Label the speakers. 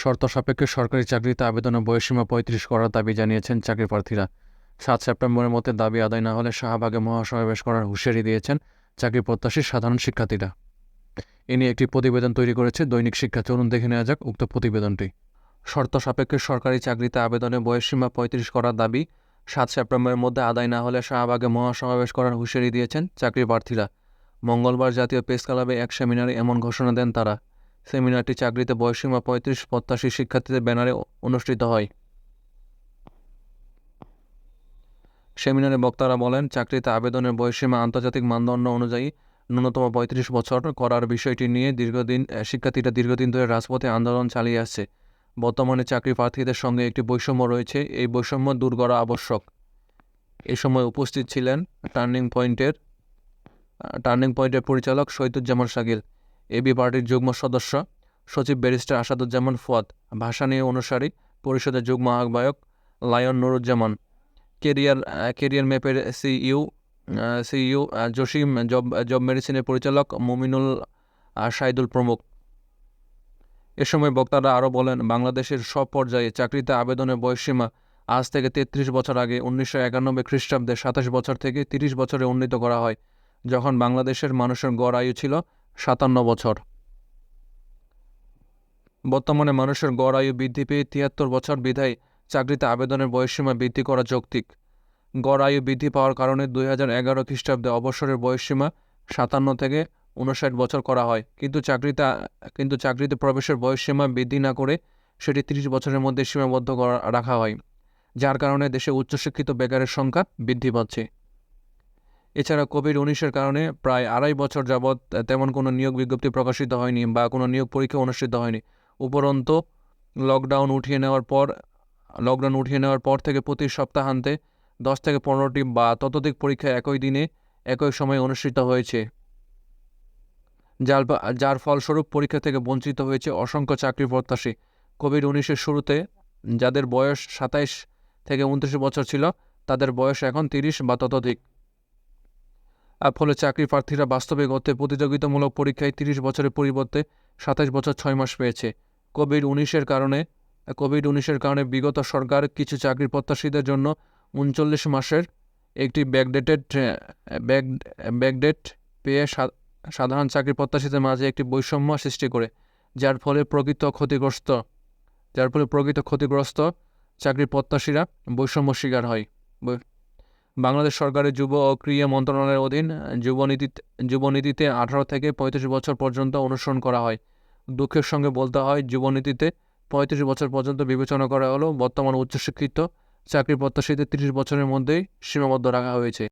Speaker 1: শর্ত সাপেক্ষে সরকারি চাকরিতে আবেদনের বয়সসীমা পঁয়ত্রিশ করার দাবি জানিয়েছেন চাকরি প্রার্থীরা। সাত সেপ্টেম্বরের মধ্যে দাবি আদায় না হলে শাহবাগে মহাসমাবেশ করার হুঁশিয়ারি দিয়েছেন চাকরি প্রত্যাশী সাধারণ শিক্ষার্থীরা। এ নিয়ে একটি প্রতিবেদন তৈরি করেছে দৈনিক শিক্ষা। চলুন দেখে নেওয়া যাক উক্ত প্রতিবেদনটি। শর্ত সাপেক্ষে সরকারি চাকরিতে আবেদনের বয়সসীমা পঁয়ত্রিশ করার দাবি সাত সেপ্টেম্বরের মধ্যে আদায় না হলে শাহবাগে মহাসমাবেশ করার হুঁশিয়ারি দিয়েছেন চাকরি প্রার্থীরা। মঙ্গলবার জাতীয় প্রেস ক্লাবে এক সেমিনারে এমন ঘোষণা দেন তারা। সেমিনারটি চাকরিতে বয়সসীমা পঁয়ত্রিশ প্রত্যাশী শিক্ষার্থীদের ব্যানারে অনুষ্ঠিত হয়। সেমিনারে বক্তারা বলেন, চাকরিতে আবেদনের বয়সীমা আন্তর্জাতিক মানদণ্ড অনুযায়ী ন্যূনতম পঁয়ত্রিশ বছর করার বিষয়টি নিয়ে দীর্ঘদিন শিক্ষার্থীরা দীর্ঘদিন ধরে রাজপথে আন্দোলন চালিয়ে আসছে। বর্তমানে চাকরি প্রার্থীদের সঙ্গে একটি বৈষম্য রয়েছে। এই বৈষম্য দূর করা আবশ্যক। এ সময় উপস্থিত ছিলেন টার্নিং পয়েন্টের টার্নিং পয়েন্টের পরিচালক শহীদুজ্জামান শাকিল। এবি পার্টির যুগ্ম সদস্য, সচিব ব্যারিস্টার আসাদুজ্জামান ফুয়াদ, ভাষা নিয়ে অনুসারী, পরিষদের যুগ্ম আহ্বায়ক লায়ন নুরুজ্জামান, কেরিয়ার কেরিয়ার ম্যাপের সিইউ সিইউ জসিম জব জব মেডিসিনের পরিচালক মুমিনুল সাইদুল প্রমুখ। এ সময় বক্তারা আরও বলেন, বাংলাদেশের সব পর্যায়ে চাকরিতে আবেদনের বয়সসীমা আজ থেকে তেত্রিশ বছর আগে উনিশশো একানব্বই খ্রিস্টাব্দে সাতাশ বছর থেকে তিরিশ বছরে উন্নীত করা হয়, যখন বাংলাদেশের মানুষের গড় আয়ু ছিল সাতান্ন বছর। বর্তমানে মানুষের গড় আয়ু বৃদ্ধি পেয়ে তিয়াত্তর বছর বিধায় চাকরিতে আবেদনের বয়সসীমা বৃদ্ধি করা যৌক্তিক। গড় আয়ু বৃদ্ধি পাওয়ার কারণে দুই হাজার এগারো খ্রিস্টাব্দে অবসরের বয়সসীমা সাতান্ন থেকে উনষাট বছর করা হয়। কিন্তু চাকরিতে কিন্তু চাকরিতে প্রবেশের বয়সসীমা বৃদ্ধি না করে সেটি তিরিশ বছরের মধ্যে সীমাবদ্ধ করা, রাখা হয়, যার কারণে দেশে উচ্চশিক্ষিত বেকারের সংখ্যা বৃদ্ধি পাচ্ছে। এছাড়া কোভিড উনিশের কারণে প্রায় আড়াই বছর যাবৎ তেমন কোনো নিয়োগ বিজ্ঞপ্তি প্রকাশিত হয়নি বা কোনো নিয়োগ পরীক্ষা অনুষ্ঠিত হয়নি। উপরন্তু লকডাউন উঠিয়ে নেওয়ার পর লকডাউন উঠিয়ে নেওয়ার পর থেকে প্রতি সপ্তাহান্তে দশ থেকে পনেরোটি বা ততোধিক পরীক্ষা একই দিনে, একই সময়ে অনুষ্ঠিত হয়েছে। যার যার ফলস্বরূপ পরীক্ষা থেকে বঞ্চিত হয়েছে অসংখ্য চাকরি প্রত্যাশী। কোভিড উনিশের শুরুতে যাদের বয়স সাতাইশ থেকে উনত্রিশ বছর ছিল, তাদের বয়স এখন তিরিশ বা ততোধিক। ফলে চাকরি প্রার্থীরা বাস্তবিক অর্থে প্রতিযোগিতামূলক পরীক্ষায় তিরিশ বছরের পরিবর্তে সাতাশ বছর ছয় মাস পেয়েছে। কোভিড উনিশের কারণে, কোভিড উনিশের কারণে বিগত সরকার কিছু চাকরি প্রত্যাশীদের জন্য উনচল্লিশ মাসের একটি ব্যাকডেটেড ব্যাক, ব্যাকডেট পেয়ে সাধারণ চাকরি প্রত্যাশীদের মাঝে একটি বৈষম্য সৃষ্টি করে, যার ফলে প্রকৃত ক্ষতিগ্রস্ত, যার ফলে প্রকৃত ক্ষতিগ্রস্ত চাকরি প্রত্যাশীরা বৈষম্য শিকার হয়। বাংলাদেশ সরকারের যুব ও ক্রীড়া মন্ত্রণালয়ের অধীন যুবনীতিতে যুবনীতিতে আঠারো থেকে পঁয়ত্রিশ বছর পর্যন্ত অনুসরণ করা হয়। দুঃখের সঙ্গে বলতে হয়, যুবনীতিতে পঁয়ত্রিশ বছর পর্যন্ত বিবেচনা করা হলেও বর্তমান উচ্চশিক্ষিত, চাকরি প্রত্যাশীদের তিরিশ বছরের মধ্যেই সীমাবদ্ধ রাখা হয়েছে।